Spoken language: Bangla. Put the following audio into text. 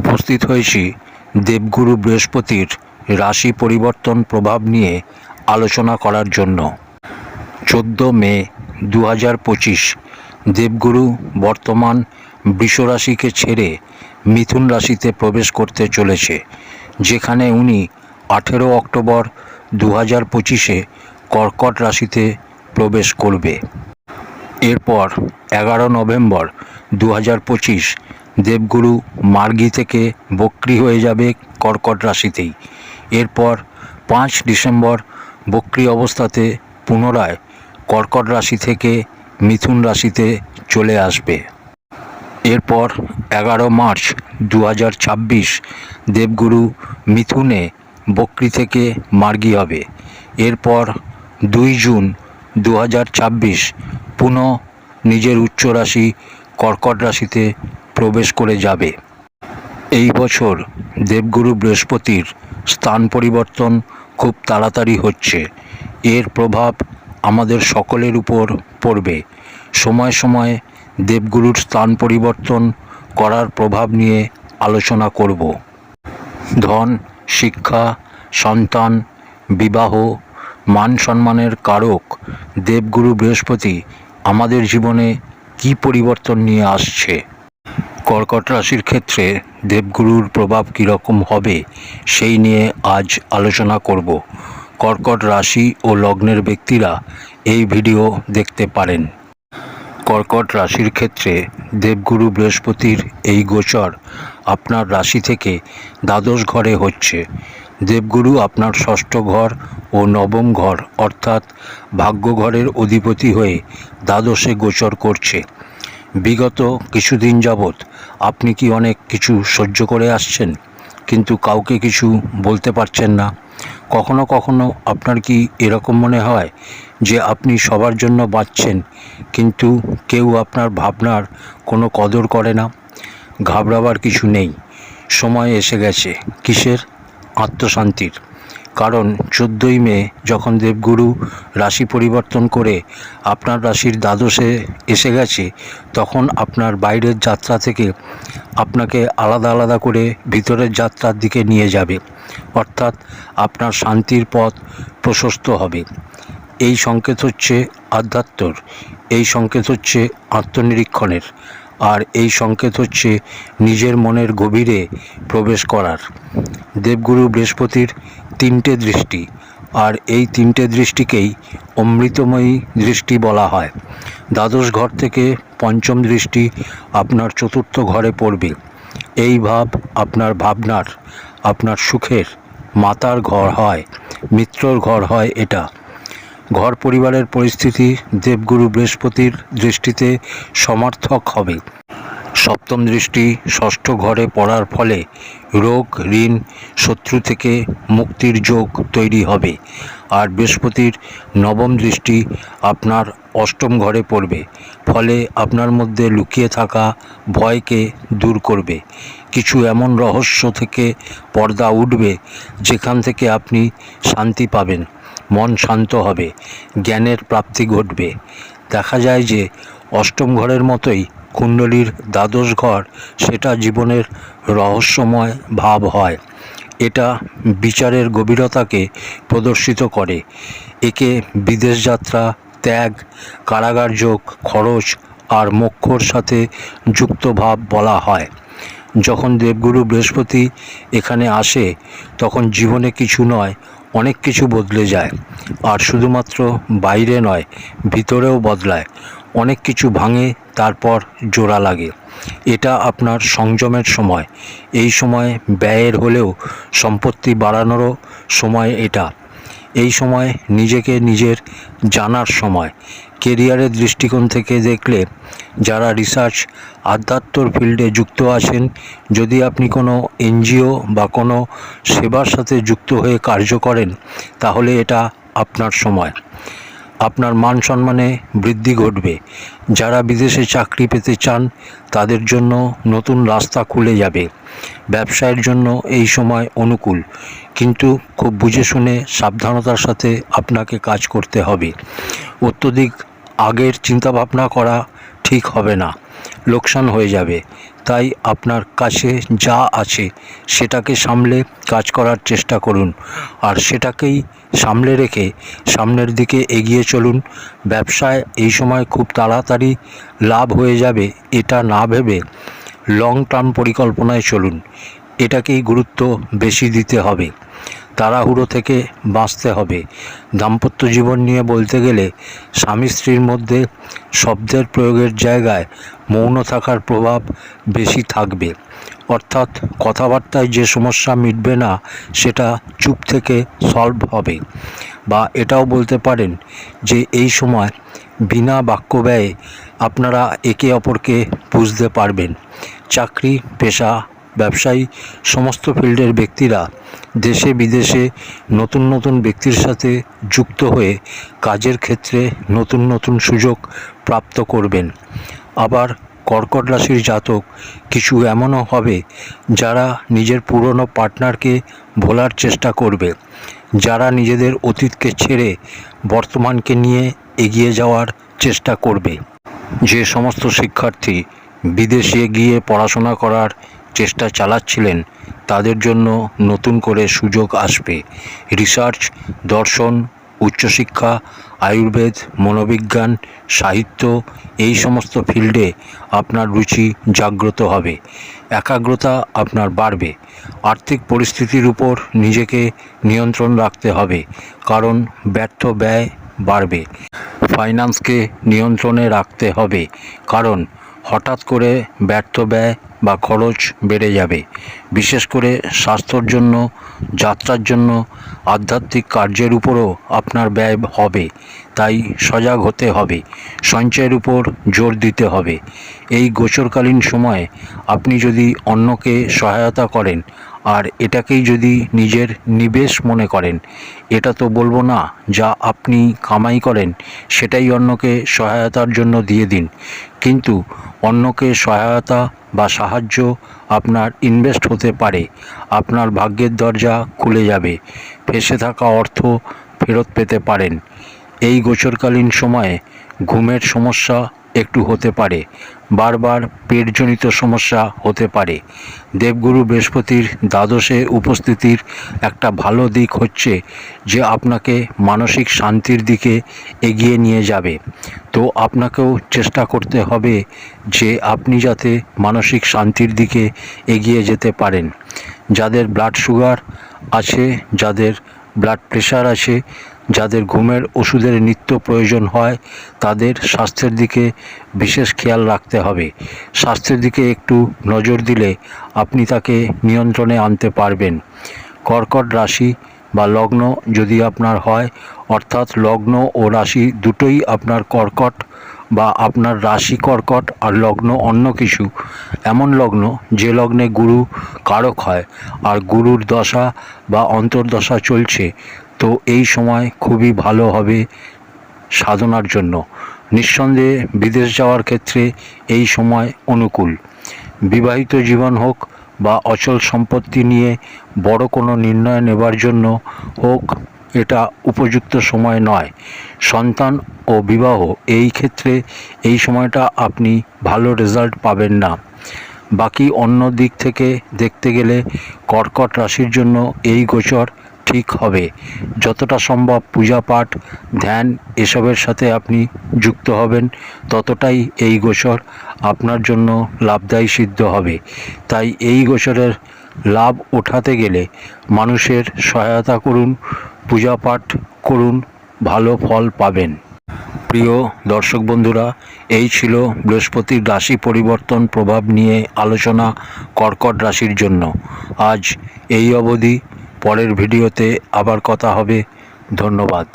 উপস্থিত হয়েছি দেবগুরু বৃহস্পতির রাশি পরিবর্তন প্রভাব নিয়ে আলোচনা করার জন্য। চোদ্দ মে দু হাজার পঁচিশ, দেবগুরু বর্তমান বৃষ রাশিকে ছেড়ে মিথুন রাশিতে প্রবেশ করতে চলেছে, যেখানে উনি আঠেরো অক্টোবর দু হাজার পঁচিশে কর্কট রাশিতে প্রবেশ করবে। এরপর এগারো নভেম্বর দু হাজার পঁচিশ দেবগুরু মার্গি থেকে বক্রি হয়ে যাবে কর্কট রাশিতেই। এরপর পাঁচ ডিসেম্বর বক্রি অবস্থাতে পুনরায় কর্কট রাশি থেকে মিথুন রাশিতে চলে আসবে। এরপর এগারো মার্চ দু হাজার ছাব্বিশ দেবগুরু মিথুনে বক্রি থেকে মার্গি হবে। এরপর দুই জুন দু হাজার ছাব্বিশ পুনঃ নিজের উচ্চ রাশি কর্কট রাশিতে প্রবেশ করে যাবে। এই বছর দেবগুরু বৃহস্পতির স্থান পরিবর্তন খুব তাড়াতাড়ি হচ্ছে। এর প্রভাব আমাদের সকলের উপর পড়বে। সময় সময় দেবগুরুর স্থান পরিবর্তন করার প্রভাব নিয়ে আলোচনা করব। ধন, শিক্ষা, সন্তান, বিবাহ, মান সম্মানের কারক দেবগুরু বৃহস্পতি আমাদের জীবনে কী পরিবর্তন নিয়ে আসছে? কর্কট রাশির ক্ষেত্রে দেবগুরুর প্রভাব কীরকম হবে, সেই নিয়ে আজ আলোচনা করব। কর্কট রাশি ও লগ্নের ব্যক্তিরা এই ভিডিও দেখতে পারেন। কর্কট রাশির ক্ষেত্রে দেবগুরু বৃহস্পতির এই গোচর আপনার রাশি থেকে দ্বাদশ ঘরে হচ্ছে। দেবগুরু আপনার ষষ্ঠ ঘর ও নবম ঘর অর্থাৎ ভাগ্যঘরের অধিপতি হয়ে দ্বাদশে গোচর করছে। বিগত কিছুদিন যাবৎ আপনি কি অনেক কিছু সহ্য করে আসছেন? কিন্তু কাউকে কিছু বলতে পারছেন না। কখনো কখনো আপনার কি এরকম মনে হয় যে আপনি সবার জন্য বাঁচছেন, কিন্তু কেউ আপনার ভাবনার কোনো কদর করে না? ঘাবড়াবার কিছু নেই। সময় এসে গেছে। কিসের? আত্মশান্তির। কারণ চোদ্দোই মে যখন দেবগুরু রাশি পরিবর্তন করে আপনার রাশির দ্বাদশে এসে গেছে, তখন আপনার বাইরের যাত্রা থেকে আপনাকে আলাদা আলাদা করে ভিতরের যাত্রার দিকে নিয়ে যাবে। অর্থাৎ আপনার শান্তির পথ প্রশস্ত হবে। এই সংকেত হচ্ছে আধ্যাত্মর, এই সংকেত হচ্ছে আত্মনিরীক্ষণের, আর এই সংকেত হচ্ছে নিজের মনের গভীরে প্রবেশ করার। দেবগুরু বৃহস্পতির তিনটে দৃষ্টি, আর এই তিনটে দৃষ্টিকেই অমৃতময়ী দৃষ্টি বলা হয়। দ্বাদশ ঘর থেকে পঞ্চম দৃষ্টি আপনার চতুর্থ ঘরে পড়বে। এই ভাব আপনার ভাবনার, আপনার সুখের মাতার ঘর হয়, মিত্রর ঘর হয় এটা। ঘর পরিবারের পরিস্থিতি দেবগুরু বৃহস্পতির দৃষ্টিতে সমার্থক হবে। সপ্তম দৃষ্টি ষষ্ঠ ঘরে পড়ার ফলে রোগ, ঋণ, শত্রু থেকে মুক্তির যোগ তৈরি হবে। আর বৃহস্পতির নবম দৃষ্টি আপনার অষ্টম ঘরে পড়বে, ফলে আপনার মধ্যে লুকিয়ে থাকা ভয়কে দূর করবে। কিছু এমন রহস্য থেকে পর্দা উঠবে যেখান থেকে আপনি শান্তি পাবেন, মন শান্ত হবে, জ্ঞানের প্রাপ্তি ঘটবে। দেখা যায় যে অষ্টম ঘরের মতোই কুণ্ডলীর দ্বাদশ ঘর, সেটা জীবনের রহস্যময় ভাব হয়। এটা বিচারের গভীরতাকে প্রদর্শিত করে। একে বিদেশ যাত্রা, ত্যাগ, কারাগার যোগ, খরচ আর মোক্ষর সাথে যুক্ত ভাব বলা হয়। যখন দেবগুরু বৃহস্পতি এখানে আসে, তখন জীবনে কিছু নয়, অনেক কিছু বদলে যায়। আর শুধুমাত্র বাইরে নয়, ভিতরেও বদলায়। অনেক কিছু ভাঙে, তারপর জোড়া লাগে। এটা আপনার সংযমের সময়। এই সময় ব্যয়ের হলেও সম্পত্তি বাড়ানোরও সময় এটা। এই সময় নিজেকে নিজের জানার সময়। কেরিয়ারের দৃষ্টিকোণ থেকে দেখলে যারা রিসার্চ আধ্যাত্মর ফিল্ডে যুক্ত আছেন, যদি আপনি কোনো এনজিও বা কোনো সেবার সাথে যুক্ত হয়ে কার্য করেন, তাহলে এটা আপনার সময়। আপনার মান সম্মানে বৃদ্ধি ঘটবে। যারা বিদেশে চাকরি পেতে চান, তাদের জন্য নতুন রাস্তা খুলে যাবে। ব্যবসায়ের জন্য এই সময় অনুকূল। কিন্তু খুব বুঝে শুনে সাবধানতার সাথে আপনাকে কাজ করতে হবে। অত্যধিক আগের চিন্তাভাবনা করা ঠিক হবে না। লোকসান হয়ে যাবে। তাই আপনার কাছে যা আছে সেটাকে সামলে কাজ করার চেষ্টা করুন। আর সেটাকেই সামলে রেখে সামনের দিকে এগিয়ে চলুন। ব্যবসায় এই সময় খুব তাড়াতাড়ি লাভ হয়ে যাবে, এটা না ভেবে লং টার্ম পরিকল্পনায় চলুন। এটাকেই গুরুত্ব বেশি দিতে হবে। তাড়াহুড়ো থেকে বাঁচতে হবে। দাম্পত্য জীবন নিয়ে বলতে গেলে স্বামী স্ত্রীর মধ্যে শব্দের প্রয়োগের জায়গায় মৌন থাকার প্রভাব বেশি থাকবে। অর্থাৎ কথাবার্তায় যে সমস্যা মিটবে না, সেটা চুপ থেকে সলভ হবে। বা এটাও বলতে পারেন যে এই সময় বিনা বাক্য ব্যয়ে আপনারা একে অপরকে বুঝতে পারবেন। চাকরি, পেশা ব্যবসায়ী সমস্ত ফিল্ডের ব্যক্তিরা দেশে বিদেশে নতুন নতুন ব্যক্তির সাথে যুক্ত হয়ে কাজের ক্ষেত্রে নতুন নতুন সুযোগ প্রাপ্ত করবেন। আবার কর্কট রাশির জাতক কিছু এমনও হবে যারা নিজের পুরনো পার্টনারকে ভোলার চেষ্টা করবে, যারা নিজেদের অতীতকে ছেড়ে বর্তমানকে নিয়ে এগিয়ে যাওয়ার চেষ্টা করবে। যে সমস্ত শিক্ষার্থী বিদেশে গিয়ে পড়াশোনা করার চেষ্টা চালাচ্ছিলেন, তাদের জন্য নতুন করে সুযোগ আসবে। রিসার্চ, দর্শন, উচ্চশিক্ষা, আয়ুর্বেদ, মনোবিজ্ঞান, সাহিত্য, এই সমস্ত ফিল্ডে আপনার রুচি জাগ্রত হবে। একাগ্রতা আপনার বাড়বে। আর্থিক পরিস্থিতির উপর নিজেকে নিয়ন্ত্রণ রাখতে হবে, কারণ ব্যর্থ ব্যয় বাড়বে। ফাইন্যান্সকে নিয়ন্ত্রণে রাখতে হবে, কারণ হঠাৎ করে ব্যর্থ ব্যয় বা খরচ বেড়ে যাবে। বিশেষ করে স্বাস্থ্যর জন্য, যাত্রার জন্য আধ্যাত্মিক কার্যের উপরও আপনার ব্যয় হবে। তাই সজাগ হতে হবে, সঞ্চয়ের উপর জোর দিতে হবে। এই গোচরকালীন সময়ে আপনি যদি অন্যকে সহায়তা করেন আর এটাকেই যদি নিজের নিবেশ মনে করেন, এটা তো বলব না, যা আপনি কামাই করেন, সেটাই অন্যকে সহায়তার জন্য দিয়ে দিন। কিন্তু অন্যকে সহায়তা বা সাহায্য আপনার ইনভেস্ট হতে পারে, আপনার ভাগ্যের দরজা খুলে যাবে, ফেসে থাকা অর্থ ফেরত পেতে পারেন। এই গোচরকালীন সময়ে ঘুমের সমস্যা একটু হতে পারে। বারবার পেটজনিত সমস্যা হতে পারে। দেবগুরু বৃহস্পতির দ্বাদশে উপস্থিতির একটা ভালো দিক হচ্ছে যে আপনাকে মানসিক শান্তির দিকে এগিয়ে নিয়ে যাবে। তো আপনাকেও চেষ্টা করতে হবে যে আপনি যাতে মানসিক শান্তির দিকে এগিয়ে যেতে পারেন। যাদের ব্লাড সুগার আছে, যাদের ব্লাড প্রেশার আছে যাদের ঘুমের ওষুধের নিত্য প্রয়োজন হয়, তাদের স্বাস্থ্যের দিকে বিশেষ খেয়াল রাখতে হবে। স্বাস্থ্যের দিকে একটু নজর দিলে আপনি তাকে নিয়ন্ত্রণে আনতে পারবেন। কর্কট রাশি বা লগ্ন যদি আপনার হয়, অর্থাৎ লগ্ন ও রাশি দুটোই আপনার কর্কট বা আপনার রাশি কর্কট আর লগ্ন অন্য কিছু। এমন লগ্ন যে লগ্নে গুরু কারক হয় আর গুরুর দশা বা অন্তর্দশা চলছে তো এই সময় খুবই ভালো হবে সাধনার জন্য। নিঃসন্দেহে বিদেশ যাওয়ার ক্ষেত্রে এই সময় অনুকূল। বিবাহিত জীবন হোক বা অচল সম্পত্তি নিয়ে বড় কোনো নির্ণয় নেবার জন্য হোক, এটা উপযুক্ত সময় নয়। সন্তান ও বিবাহ, এই ক্ষেত্রে এই সময়টা আপনি ভালো রেজাল্ট পাবেন না। বাকি অন্য দিক থেকে দেখতে গেলে কর্কট রাশির জন্য এই গোচর ঠিক হবে। যতটা সম্ভব পূজা পাঠ, ধ্যান এসবের সাথে আপনি যুক্ত হবেন, ততটাই এই গোচর আপনার জন্য লাভদায়ী সিদ্ধ হবে। তাই এই গোচরের লাভ ওঠাতে গেলে মানুষের সহায়তা করুন, পূজা পাঠ করুন, ভালো ফল পাবেন। প্রিয় দর্শক বন্ধুরা, এই ছিল বৃহস্পতির রাশি পরিবর্তন প্রভাব নিয়ে আলোচনা কর্কট রাশির জন্য। আজ এই অবধি। পরের ভিডিওতে আবার কথা হবে। ধন্যবাদ।